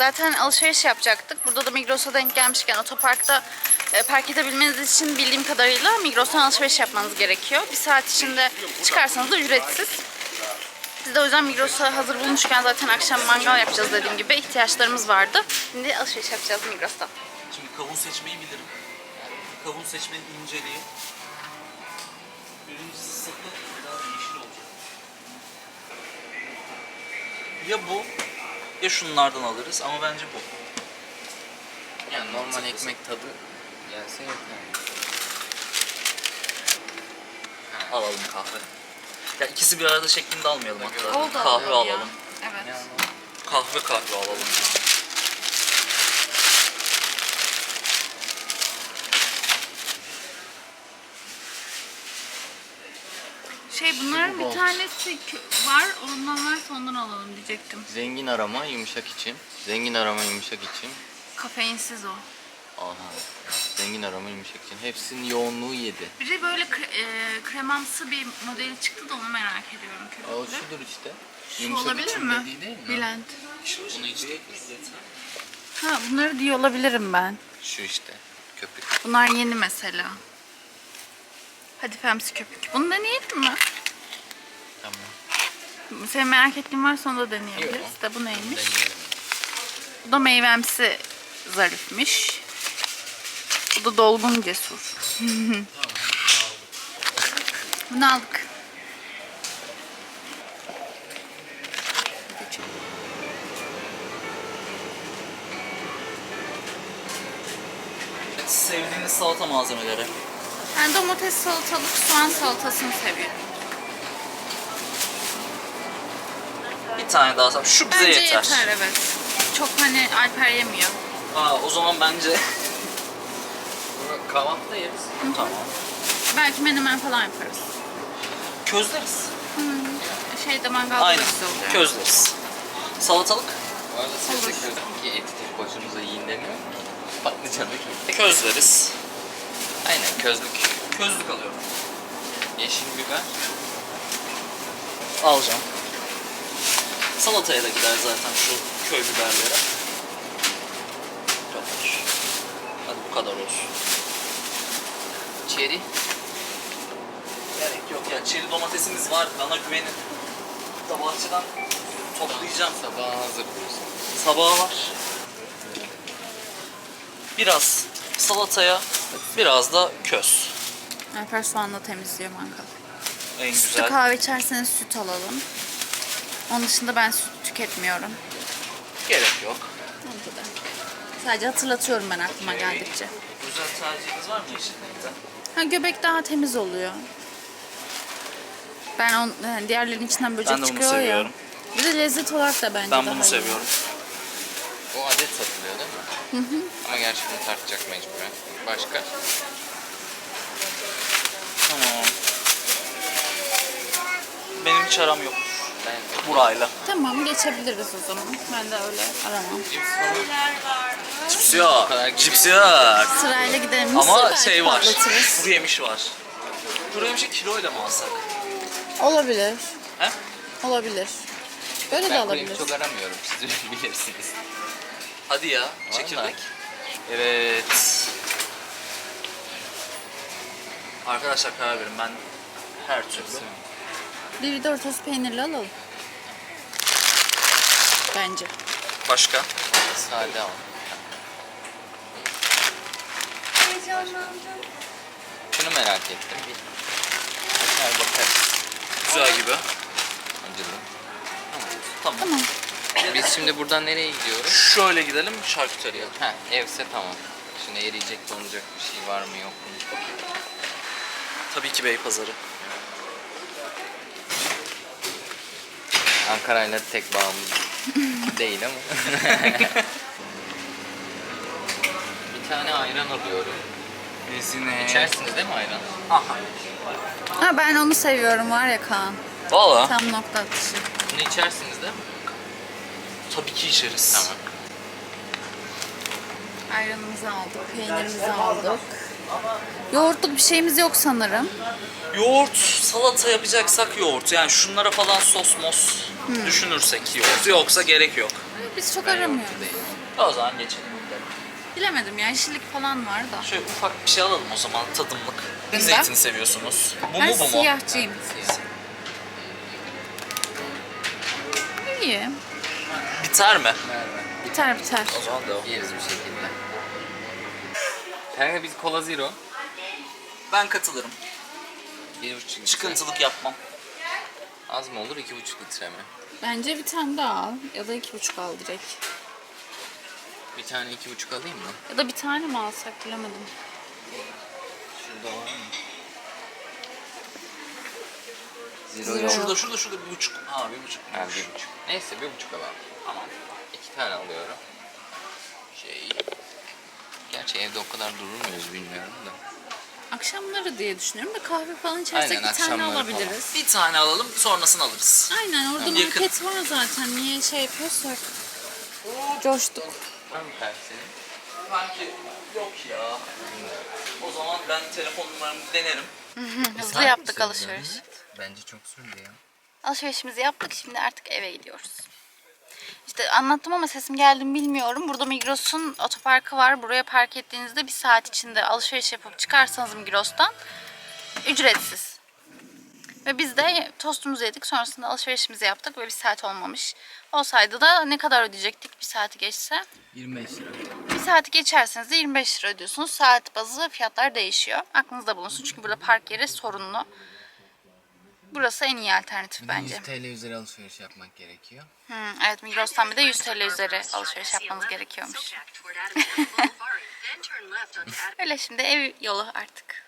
Zaten alışveriş yapacaktık. Burada da Migros'a denk gelmişken otoparkta e, park edebilmeniz için bildiğim kadarıyla Migros'tan alışveriş yapmanız gerekiyor. Bir saat içinde çıkarsanız da ücretsiz. Biz de o yüzden Migros'a hazır bulmuşken zaten akşam mangal yapacağız dediğim gibi ihtiyaçlarımız vardı. Şimdi alışveriş yapacağız Migros'ta. Şimdi kavun seçmeyi bilirim. Kavun seçmenin inceliği. Birincisi sapı daha yeşil olacak. Ya bu ya şunlardan alırız ama bence bu. Yani normal ekmek tadı gelse yeter. Alalım kahve. Ya ikisi bir arada şeklinde almayalım hatta. Oldu kahve alalım ya. alalım. Evet. Kahve kahve alalım. Şey bunların bir tanesi var. Ondan varsa ondan alalım diyecektim. Zengin arama yumuşak için. Zengin arama yumuşak için. Kafeinsiz o. Aha. Zengin arama yumuşak için. Hepsinin yoğunluğu 7. Bir de böyle kre- e, kremamsı bir modeli çıktı da onu merak ediyorum O köpüklü. şudur işte. Şu Yumuşak olabilir için mi? dediği değil mi? Blend. Bunu işte. Ha bunları diyor olabilirim ben. Şu işte. Köpük. Bunlar yeni mesela. Hadi Femsi köpük. Bunu deneyelim mi? Tamam. Senin merak ettiğin varsa onu da deneyebiliriz. Yok. De bu neymiş? Deneyelim. Bu da meyvemsi zarifmiş. Bu da dolgun cesur. Bunu aldık. Sevdiğiniz salata malzemeleri. Ben domates salatalık, soğan salatasını seviyorum. Bir tane daha sap. Şu bize Bence yeter. yeter. evet. Çok hani Alper yemiyor. Aa, o zaman bence Bunu kahvaltıda yeriz. tamam. Belki menemen falan yaparız. Közleriz. Şeyde mangalda da Aynen. güzel oluyor. Közleriz. Salatalık Bu arada size Olur. çekiyorum ki eti tek başımıza yiyin demiyor ki. Patlıcanı köpük. közleriz. Aynen közlük. Közlük alıyorum. Yeşil biber. Alacağım. Salataya da gider zaten şu köy biberleri. Kadar. Hadi bu kadar olsun. Çeri. Gerek yok ya. Çeri domatesimiz var. Bana güvenin. Da bahçeden toplayacağım. Sabaha hazır diyorsun. Sabaha var. Biraz salataya, biraz da köz. Alper soğanla temizliyor mangalı. En Sütlü güzel. kahve içerseniz süt alalım. Onun dışında ben süt tüketmiyorum. Gerek yok. Bence de. Sadece hatırlatıyorum ben aklıma geldikçe. Güzel tercihiniz var mı yeşillikte? Ha göbek daha temiz oluyor. Ben on, yani diğerlerinin içinden böcek Ben de bunu çıkıyor seviyorum. ya. Bir de lezzet olarak da bence Ben daha bunu iyi. seviyorum. O adet satılıyor değil mi? Hı hı. Ama gerçi bunu tartacak mecburen. Başka? Tamam. Benim hiç aram yok Ben burayla. Tamam geçebiliriz o zaman. Ben de öyle aramam. cips falan. Cips yok. Cips yok. Sırayla gidelim. Ama belki şey var. patlatırız. Kuru yemiş var. Kuru yemişi kiloyla mı alsak? Olabilir. He? Olabilir. Böyle de Ben kurayım alabiliriz. çok aramıyorum. Siz bilirsiniz. Hadi ya. Çekirdek. Evet. Arkadaşlar karar verin. Ben her türlü. Bir de ortası peynirli alalım. Bence. Başka? Sade al. Şunu merak ettim. Bir Açar bakarız. Güzel gibi. Acılı. Tamam. Tamam. Biz şimdi buradan nereye gidiyoruz? Şöyle gidelim şarküteriye. Ha, evse tamam. Şimdi eriyecek donacak bir şey var mı yok mu? Tabii ki Beypazarı. Ankara'yla tek bağımız değil ama. bir tane ayran alıyorum. Bezine. İçersiniz değil mi ayran? Aha. Ha ben onu seviyorum var ya Kaan. Valla. Tam nokta atışı. Bunu içersiniz değil mi? Tabii ki içeriz. Tamam. Ayranımızı aldık, peynirimizi aldık. Yoğurtluk bir şeyimiz yok sanırım. Yoğurt, salata yapacaksak yoğurt. Yani şunlara falan sos mos düşünürsek yoğurt. Yoksa gerek yok. Biz çok aramıyoruz. O zaman geçelim. Bilemedim ya yeşillik falan var da. Şöyle ufak bir şey alalım o zaman tadımlık. Ne Ben- zeytin seviyorsunuz? Bu Ben mu bu mu? siyahçıyım. İyi. Biter mi? Biter biter. O zaman devam. Yeriz bir şekilde. Kanka biz Cola Zero. Ben katılırım. Bir buçuk litre. Çıkıntılık yapmam. Az mı olur? iki buçuk litre mi? Bence bir tane daha al. Ya da iki buçuk al direkt. Bir tane iki buçuk alayım mı? Ya da bir tane mi alsak bilemedim. Şurada var mı? Zero. Şurada şurada şurada bir buçuk. Ha bir buçuk. Ha bir buçuk. Neyse bir buçuk alalım. Tamam. İki tane alıyorum. Şey... Gerçi evde o kadar durur muyuz bilmiyorum da. Akşamları diye düşünüyorum da kahve falan içersek Aynen, bir tane akşamları alabiliriz. Bir tane alalım sonrasını alırız. Aynen orada Yakın. market var zaten. Niye şey yapıyorsak. Coştuk. Var mı senin? Belki yok ya. O zaman ben telefon numaramı denerim. Hızlı yaptık alışveriş. Bence çok sürdü ya. Alışverişimizi yaptık. Şimdi artık eve gidiyoruz. İşte anlattım ama sesim geldi mi bilmiyorum. Burada Migros'un otoparkı var. Buraya park ettiğinizde bir saat içinde alışveriş yapıp çıkarsanız Migros'tan ücretsiz. Ve biz de tostumuzu yedik. Sonrasında alışverişimizi yaptık ve bir saat olmamış. Olsaydı da ne kadar ödeyecektik bir saati geçse? 25 lira. Bir saati geçerseniz de 25 lira ödüyorsunuz. Saat bazı fiyatlar değişiyor. Aklınızda bulunsun çünkü burada park yeri sorunlu. Burası en iyi alternatif Bir bence. 100 TL üzeri alışveriş yapmak gerekiyor. Hmm, evet Migros'tan bir de 100 TL üzeri alışveriş yapmanız gerekiyormuş. Öyle şimdi ev yolu artık.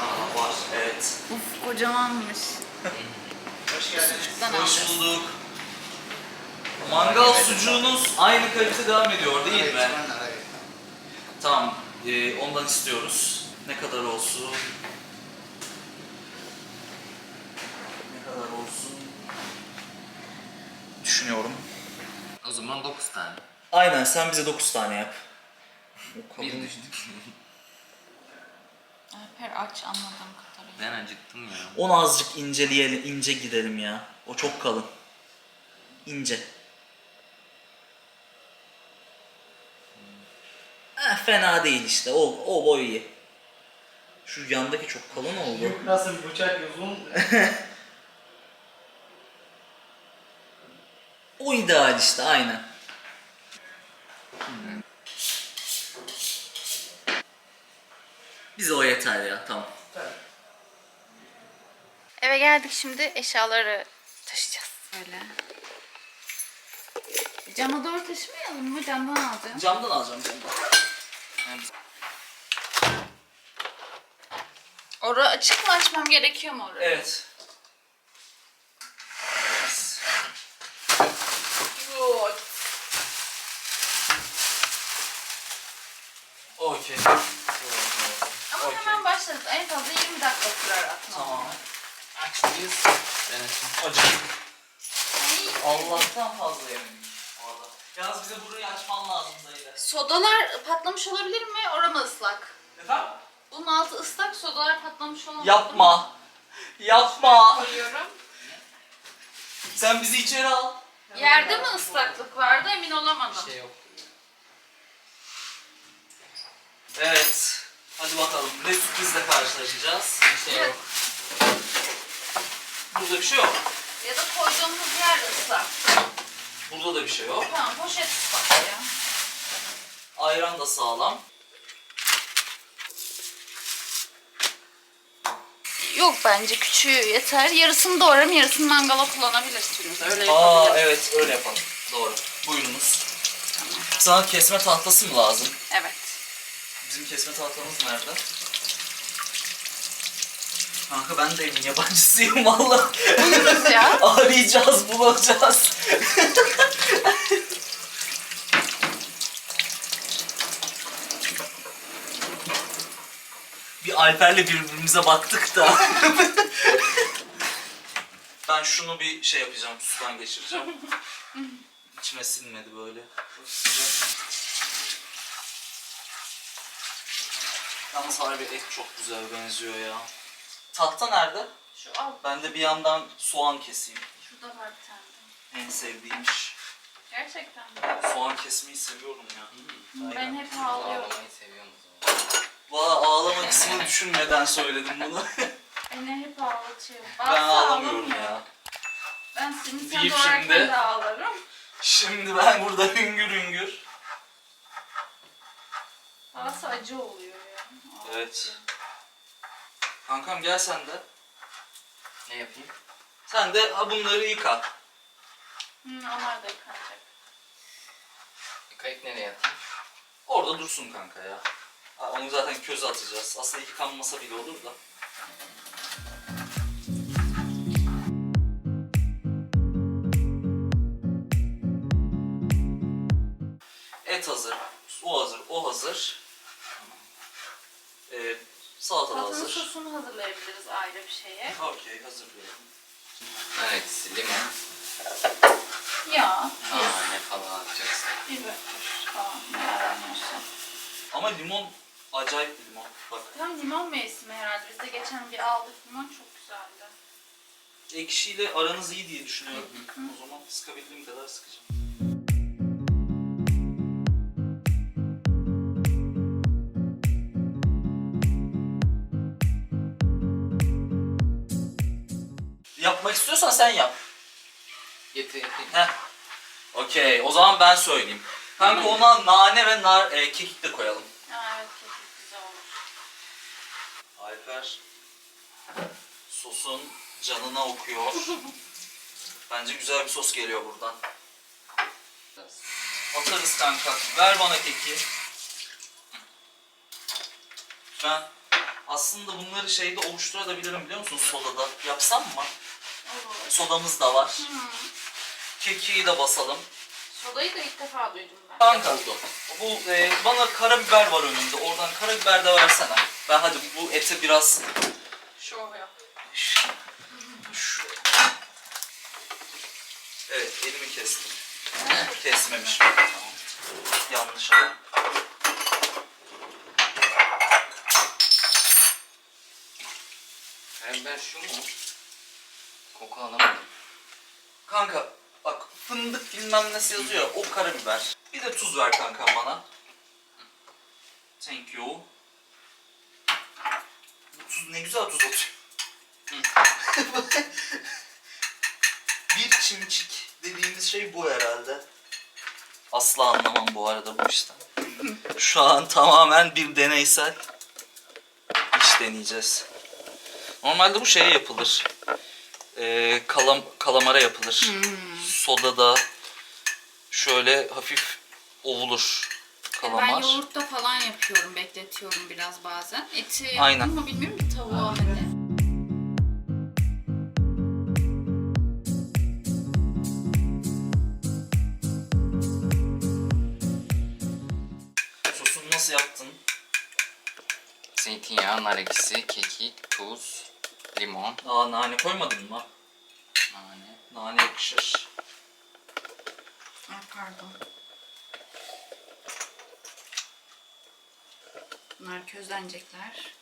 Aa var evet. Uf kocamanmış. Hoş geldiniz. Hoş bulduk. Mangal sucuğunuz aynı kalite devam ediyor değil mi? Tamam, e, ondan istiyoruz. Ne kadar olsun? Ne kadar olsun? Düşünüyorum. O zaman 9 tane. Aynen, sen bize 9 tane yap. Bir düştük. Alper aç anladığım kadarıyla. ben acıktım ya. Onu azıcık inceleyelim, ince gidelim ya. O çok kalın. İnce. Fena değil işte. O, o boy iyi. Şu yandaki çok kalın oldu. Yük nasıl bıçak uzun? O ideal işte aynen. Bize o yeter ya tamam. Eve geldik şimdi eşyaları taşıyacağız. Böyle. Cama doğru taşımayalım mı? Camdan alacağım. Camdan alacağım camdan. Yani biz- Ora açık mı açmam gerekiyor mu orayı? Evet. Yok. Okey. Ama Okey. hemen başlarız. En fazla 20 dakika sürer atma. Tamam. Aç mıyız? Ben açayım. Acı. Allah'tan fazla yemedik. Yalnız bize burayı açman lazım dayı. Sodalar patlamış olabilir mi? Ora mı ıslak? Efendim? Bunun altı ıslak, sodalar patlamış olabilir mi? Yapma. Yapma. Koyuyorum. Sen bizi içeri al. Yerde mi ıslaklık vardı emin olamadım. Bir şey yok. Evet. Hadi bakalım. Ne sürprizle karşılaşacağız. Bir şey yok. Burada bir şey yok. Ya da koyduğumuz yer ıslak. Burada da bir şey yok. Tamam poşet ıslak ya. Ayran da sağlam. Yok bence küçüğü yeter. Yarısını doğrarım, yarısını mangala kullanabilirsiniz. Öyle Aa yapabiliriz. evet öyle yapalım. Doğru. Buyurunuz. Sana kesme tahtası mı lazım? Evet. Bizim kesme tahtamız nerede? Kanka ben de evin yabancısıyım valla. Buluruz ya. Arayacağız, bulacağız. bir Alper'le birbirimize baktık da. ben şunu bir şey yapacağım, sudan geçireceğim. İçime sinmedi böyle. Yalnız harbi et çok güzel benziyor ya. Tahta nerede? Şu al. Ben de bir yandan soğan keseyim. Şurada var bir tane. En sevdiğim iş. Gerçekten mi? Soğan kesmeyi seviyorum ya. Ben hep ağlıyorum. Ağlamayı seviyorum o zaman. Valla ağlama kısmını düşünmeden söyledim bunu. Beni hep ağlatıyor. ben Bazısı ağlamıyorum ağlamıyor. ya. Ben seni sen Deyip doğarken şimdi- de ağlarım. Şimdi ben burada hüngür hüngür. Bazısı acı oluyor ya. Evet. Kankam gel sen de. Ne yapayım? Sen de ha bunları yıka. Hı, onlar da yıkanacak. Yıkayıp nereye atayım? Orada dursun kanka ya. Ha, Onu zaten köze atacağız. Aslında yıkanmasa bile olur da. Et hazır, o hazır, o hazır. Salata da Salatanın hazır. sosunu hazırlayabiliriz ayrı bir şeye. Okey, hazırlıyorum. Evet, limon, Ya, nane falan atacaksın. biber falan ne aranıyorsa. Ama limon acayip bir limon. Bak Tam limon mevsimi herhalde. Biz de geçen bir aldık limon çok güzeldi. ekşiyle aranız iyi diye düşünüyorum. O zaman sıkabildiğim kadar sıkacağım. Yapmak istiyorsan sen yap. Getir yapayım. Heh. Okey. O zaman ben söyleyeyim. Kanka ona nane ve nar, e, kekik de koyalım. Aa, evet kekik güzel olur. Alper sosun canına okuyor. Bence güzel bir sos geliyor buradan. Atarız kanka. Ver bana keki. Ben aslında bunları şeyde oluşturabilirim biliyor musun sodada. Yapsam mı? Olur. Sodamız da var. Kekiği de basalım. Sodayı da ilk defa duydum ben. Kanka bu e, bana karabiber var önümde. Oradan karabiber de versene. Ben hadi bu ete biraz Şov yap. Evet elimi kestim. Kesmemişim. Tamam. Yanlış alan. Karabiber şu mu? Koku alamadım. Kanka bak fındık bilmem nesi yazıyor. O karabiber. Bir de tuz ver kanka bana. Thank you. Bu tuz ne güzel tuz atıyor. bir çimçik dediğimiz şey bu herhalde. Asla anlamam bu arada bu işten. Şu an tamamen bir deneysel iş deneyeceğiz. Normalde bu şeye yapılır. Ee, kalam, kalamara yapılır. Sodada şöyle hafif ovulur kalamar. Ben yoğurtta falan yapıyorum, bekletiyorum biraz bazen. Eti Aynen. mı bilmiyorum ki tavuğa hani. Sosunu nasıl yaptın? Zeytinyağı, nar ekşisi, kekik, tuz, limon, Aa nane koymadın mı? nane. Nane yakışır. Ay pardon. Bunlar közlenecekler.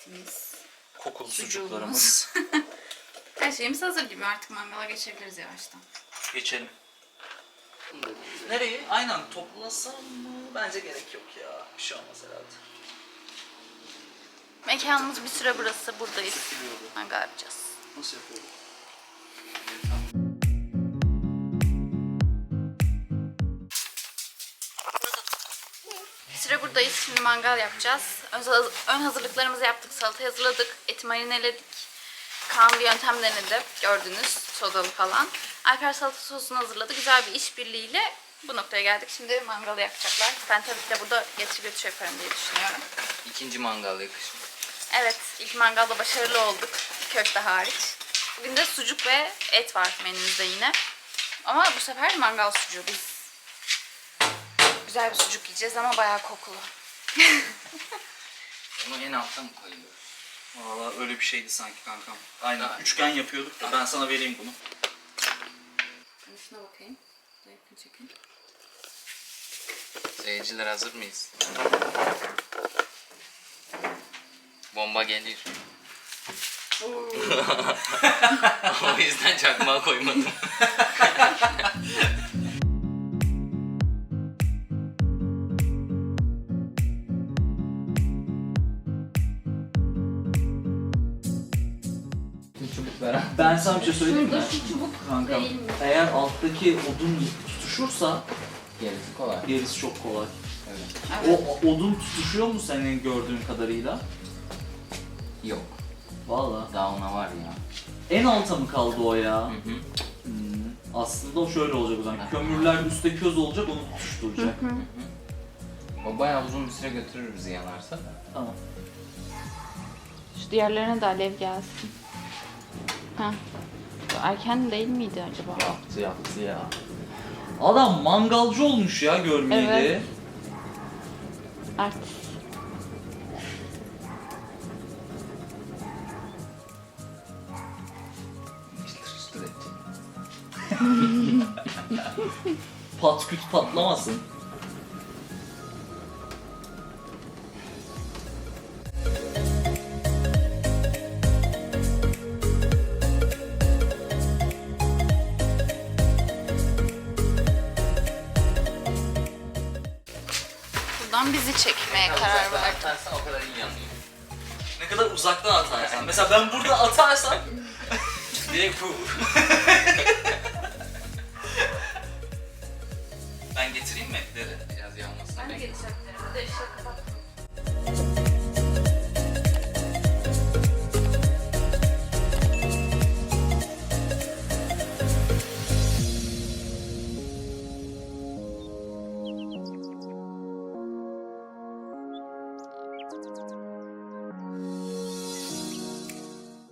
Etimiz. Kokulu sucuklarımız. Her şeyimiz hazır gibi artık mangala geçebiliriz yavaştan. Geçelim. Nereyi? Aynen toplasam mı? Bence gerek yok ya. Bir şey olmaz herhalde. Mekanımız bir süre burası, buradayız. Mangal yapacağız. Nasıl yapıyorum? Süre buradayız. Şimdi mangal yapacağız. Ön, hazırlıklarımızı yaptık. Salata hazırladık. Eti marineledik. Kaan bir yöntem denedi. Gördünüz. Sodalı falan. Alper salata sosunu hazırladı. Güzel bir işbirliğiyle bu noktaya geldik. Şimdi mangalı yapacaklar. Ben tabii ki de burada getir götür yaparım diye düşünüyorum. İkinci mangal yakışım. Evet, ilk mangalda başarılı olduk. Köfte hariç. Bugün de sucuk ve et var menümüzde yine. Ama bu sefer mangal sucuğu. Biz güzel bir sucuk yiyeceğiz ama bayağı kokulu. Onu en altta mı koyuyoruz? Valla öyle bir şeydi sanki kankam. Aynen. Üçgen yapıyorduk da ben sana vereyim bunu. Ben şuna bakayım. Yakın çekin. Seyirciler hazır mıyız? Bomba gelir. o yüzden çakmağı koymadım. Ben sana bir şey söyleyeyim mi? Şurada şu çubuk Kanka, değil mi? eğer alttaki odun tutuşursa Gerisi kolay. gerisi çok kolay. Evet. Evet. O o- odun tutuşuyor mu senin gördüğün kadarıyla? Yok. Valla. Daha ona var ya. En alta mı kaldı o ya? Hı hı. Hmm. Aslında o şöyle olacak o zaman. Kömürler üstte köz olacak onu tutuşturacak. O bayağı uzun bir süre götürür bizi yanarsa. Tamam. Şu diğerlerine de alev gelsin. Ha. Erken değil miydi acaba? Yaptı yaptı ya. Adam mangalcı olmuş ya görmeyeli. Evet. Artist. Pat küt patlamasın. Buradan bizi çekmeye karar verdim. Atarsan o kadar iyi yanıyor. Ne kadar uzaktan atarsan. Mesela ben burada atarsam Direkt bu. Ben getireyim mi etleri? Biraz yanmasın. Ben de geçeceklerim. Bir de işte kapattım.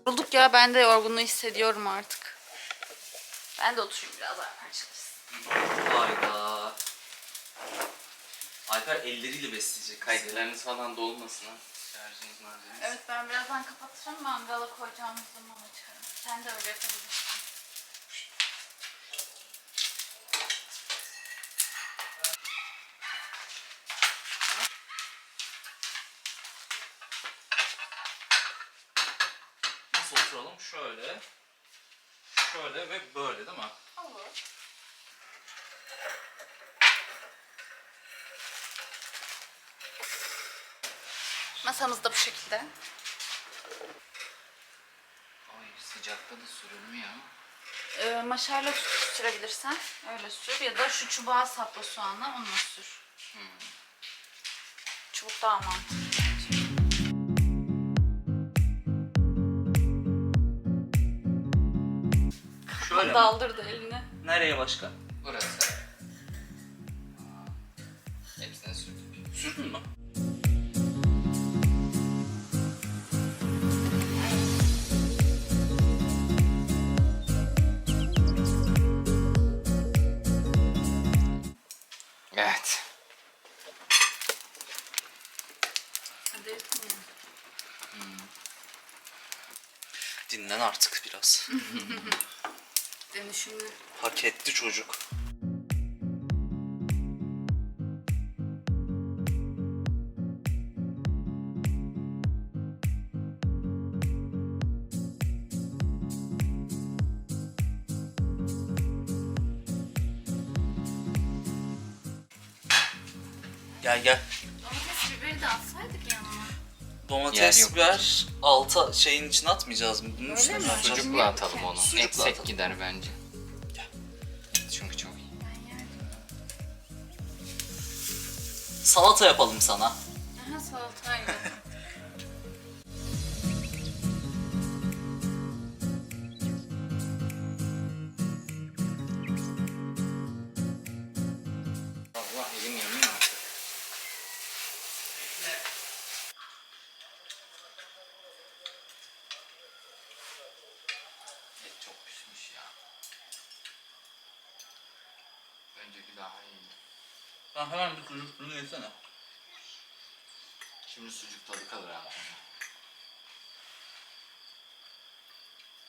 Yorulduk ya ben de yorgunluğu hissediyorum artık. Ben de oturayım biraz çalışsın. Hayda. Alper elleriyle besleyecek. Kayıtlarınız falan dolmasın ha. Şarjınız marjınız. Evet ben birazdan kapatacağım mangala koyacağımız zaman açarım. Sen de öyle yapabilirsin. Nasıl oturalım? Şöyle. Şöyle ve böyle değil mi? Olur. Masamız da bu şekilde. Ay sıcakta da sürülmüyor. Ee, maşayla tutuşturabilirsen öyle sür ya da şu çubuğa sapla soğanla onunla sür. Çubuk daha mantıklı. Şöyle? Daldırdı elini. Nereye başka? Burası. Aa, Hepsine sürdük. Sürdün mü? Dinlen artık biraz. Dönüşümlü. Hak etti çocuk. Gel gel. Domates biberi de atsaydık yanına. Yer Domates, yok. biber, alta şeyin içine atmayacağız mı? Bunun Öyle üstüne mi? mi atacağız? Sucukla atalım onu. Sucukla Etsek atalım. gider bence. Gel. Çünkü çok iyi. Salata yapalım sana. Daha iyiydi. Ben hemen bir sucuk ürünü yesene. Şimdi sucuk tadı kalır abi.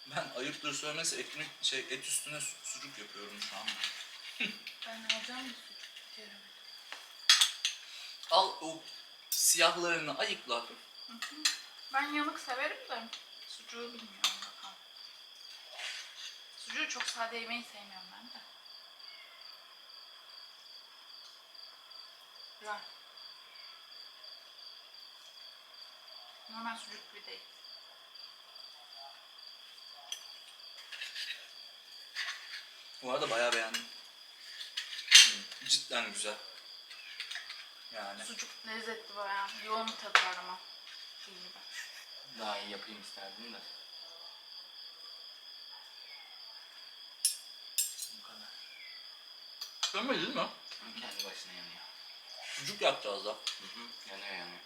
Ben ayıptır söylemesi ekmek şey et üstüne su- sucuk yapıyorum şu an. Ben alacağım bir sucuk diyorum. Al o siyahlarını ayıkla. Ben yanık severim de sucuğu bilmiyorum bakalım. Sucuğu çok sade yemeyi sevmiyorum ben de. Güzel. Normal sucuk gibi değil. Bu arada bayağı beğendim. Hmm, Cidden güzel. Yani. Sucuk lezzetli bayağı. Yoğun bir tadı var ama. Şey gibi. Daha iyi yapayım isterdim de. Bu kadar. Öyle değil mi? Kendi başına yanıyor. Sucuk yapacağız da. Hı hı. Yanıyor yanıyor.